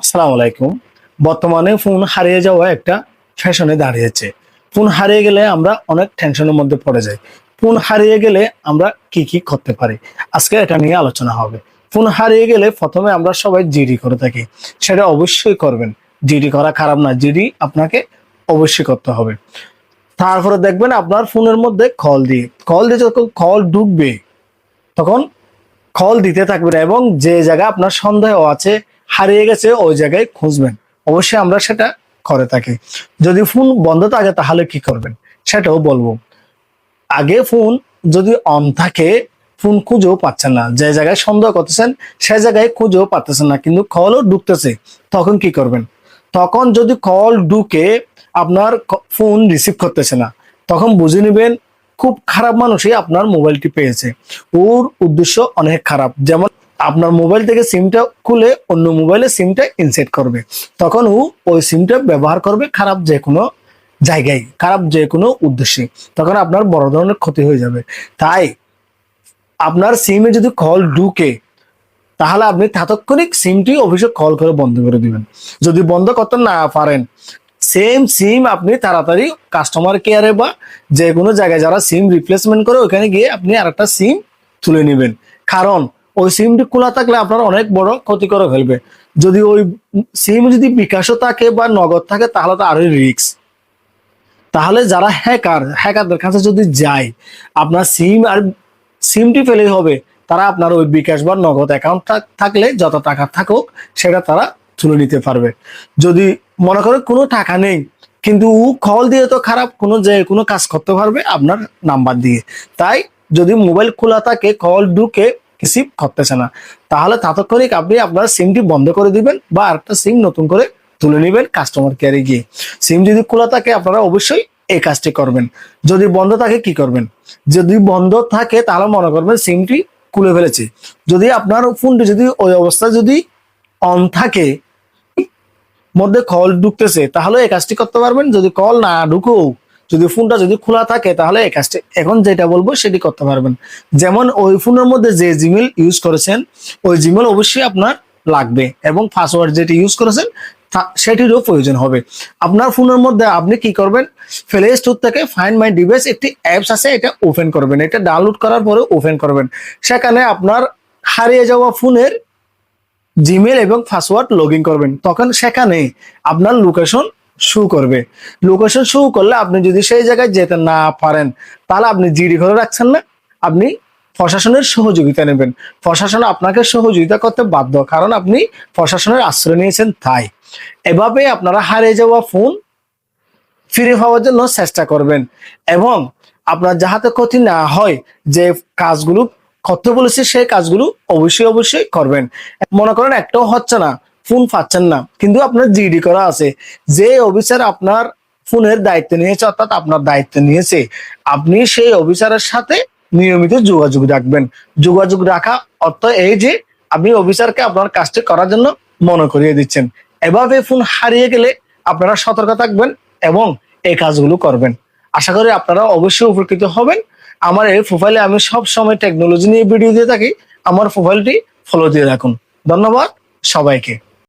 আসসালামু আলাইকুম। বর্তমানে ফোন হারিয়ে যাওয়া একটা ফ্যাশনে দাঁড়িয়েছে। ফোন হারিয়ে গেলে আমরা অনেক টেনশনের মধ্যে পড়ে যাই। ফোন হারিয়ে গেলে আমরা কি কি করতে পারি? আজকে এটা নিয়ে আলোচনা হবে। ফোন হারিয়ে গেলে প্রথমে আমরা সবাই জিডি করে থাকি। সেটা অবশ্যই করবেন। জিডি করা খারাপ না। জিডি আপনাকে অবশ্যই করতে হবে। তারপরে দেখবেন আপনার ফোনের মধ্যে কল দিয়ে কল দিয়ে যখন কল ঢুকবে, তখন কল দিতে থাকবেন এবং যে জায়গায় আপনার সন্দেহ আছে হারিয়ে গেছে, ওই জায়গায় খুঁজবেন। অবশ্যই আমরা সেটা করে থাকি। যদি ফোন বন্ধ থাকে, তাহলে কি করবেন? সেটাও বলব। আগে ফোন যদি অন থাকে ফোন খুঁজেও পাচ্ছেন না। যে জায়গায় সন্দেহ করতেছেন, সে জায়গায় খুঁজেও পাচ্ছেন না। কিন্তু কলও ঢুকতেছে, তখন কি করবেন? তখন যদি কল ঢুকে আপনার ফোন রিসিভ করতেছে না, তখন বুঝে নেবেন খুব খারাপ মানুষই আপনার মোবাইলটি পেয়েছে। ওর উদ্দেশ্য অনেক খারাপ। যেমন আপনার মোবাইল থেকে সিমটা খুলে অন্য মোবাইলে সিমটা ইনসেট করবে। তখন ও ওই সিমটা ব্যবহার করবে খারাপ যে কোনো জায়গায়, খারাপ যে কোনো উদ্দেশ্যে। তখন আপনার বড় ধরনের ক্ষতি হয়ে যাবে। তাই আপনার সিমে যদি কল ঢুকে, তাহলে আপনি তাৎক্ষণিক সিমটি অফিসে কল করে বন্ধ করে দিবেন। যদি বন্ধ করতে না পারেন সেম সিম আপনি তাড়াতাড়ি কাস্টমার কেয়ারে বা যে কোনো জায়গায় যারা সিম রিপ্লেসমেন্ট করে, ওখানে গিয়ে আপনি আরেকটা সিম তুলে নেবেন। কারণ ওই সিমটি খোলা থাকলে আপনার অনেক বড় ক্ষতি করে ফেলবে। যদি ওই সিম যদি বিকাশও থাকে বা নগদ থাকে, তাহলে তো আরোই রিস্ক তাহলে যারা হ্যাকার হ্যাকারদের কাছে যদি যায় আপনার সিম আর সিমটি ফেলেই হবে। তারা আপনার ওই বিকাশ বা নগদ অ্যাকাউন্ট থাকলে যত টাকা থাকুক, সেটা তারা তুলে নিতে পারবে। যদি মনে করে কোনো টাকা নেই, কিন্তু ও কল দিয়ে তো খারাপ, কোনো যে কোনো কাজ করতে পারবে আপনার নাম্বার দিয়ে। তাই যদি মোবাইল খোলা থাকে কল ঢুকে রিসিভ করতেছে না। তাহলে তাৎক্ষণিক আপনি আপনার সিমটি বন্ধ করে দিবেন বা আরেকটা সিম নতুন করে তুলে নেবেন কাস্টমার কেয়ারে গিয়ে। সিম যদি খোলা থাকে আপনারা অবশ্যই এই কাজটি করবেন। যদি বন্ধ থাকে কি করবেন? যদি বন্ধ থাকে তাহলে মনে করবেন সিমটি খুলে ফেলেছে। যদি আপনার ফোনটি যদি ওই অবস্থায় যদি অন থাকে, মধ্যে কল ঢুকতেছে, তাহলে এই কাজটি করতে পারবেন। যদি কল না ঢুকো যদি ফোনটা যদি খোলা থাকে তাহলে এই কাজটি এখন যেটা বলব সেটি করতে পারবেন। যেমন ওই ফোনের মধ্যে যে জিমেল ইউজ করেছেন, ওই জিমেল অবশ্যই আপনার লাগবে এবং পাসওয়ার্ড যেটি ইউজ করেছেন সেটিরও প্রয়োজন হবে। আপনার ফোনের মধ্যে আপনি কি করবেন? প্লে স্টোর থেকে ফাইন্ড মাই ডিভাইস একটি অ্যাপস আছে, এটা ওপেন করবেন। এটা ডাউনলোড করার পরে ওপেন করবেন। সেখানে আপনার হারিয়ে যাওয়া ফোনের জিমেল এবং পাসওয়ার্ড লগ করবেন। তখন সেখানে আপনার লোকেশন শো করবে। লোকেশন শো করলে আপনি যদি সেই জায়গায় যেতে না পারেন, তাহলে আপনি জিডি করে রাখছেন না। আপনি প্রশাসনের সহযোগিতা নেবেন। প্রশাসন আপনাকে সহযোগিতা করতে বাধ্য, কারণ আপনি প্রশাসনের আশ্রয় নিয়েছেন তাই। এভাবে আপনারা হারিয়ে যাওয়া ফোন ফিরে পাওয়ার জন্য চেষ্টা করবেন। এবং আপনার যাহাতে ক্ষতি না হয়, যে কাজগুলো করতে বলেছে সেই কাজগুলো অবশ্যই অবশ্যই করবেন। মনে করেন একটাও হচ্ছে না ফোন পাচ্ছেন না। কিন্তু আপনার জিডি করা আছে। যে অফিসার আপনার ফোনের দায়িত্ব নিয়েছে, অর্থাৎ আপনার দায়িত্ব নিয়েছে, আপনি সেই অফিসারের সাথে নিয়মিত যোগাযোগ রাখবেন। যোগাযোগ রাখা অর্থ এই যে, আপনি অফিসারকে আপনার কাজটি করার জন্য মনে করিয়ে দিচ্ছেন। এভাবে ফোন হারিয়ে গেলে আপনারা সতর্ক থাকবেন এবং এই কাজগুলো করবেন। আশা করি আপনারা অবশ্যই উপকৃত হবেন। আমার এই প্রোফাইলে আমি সব সময় টেকনোলজি নিয়ে ভিডিও দিয়ে থাকি। আমার প্রোফাইলটি ফলো দিয়ে রাখুন। ধন্যবাদ সবাইকে।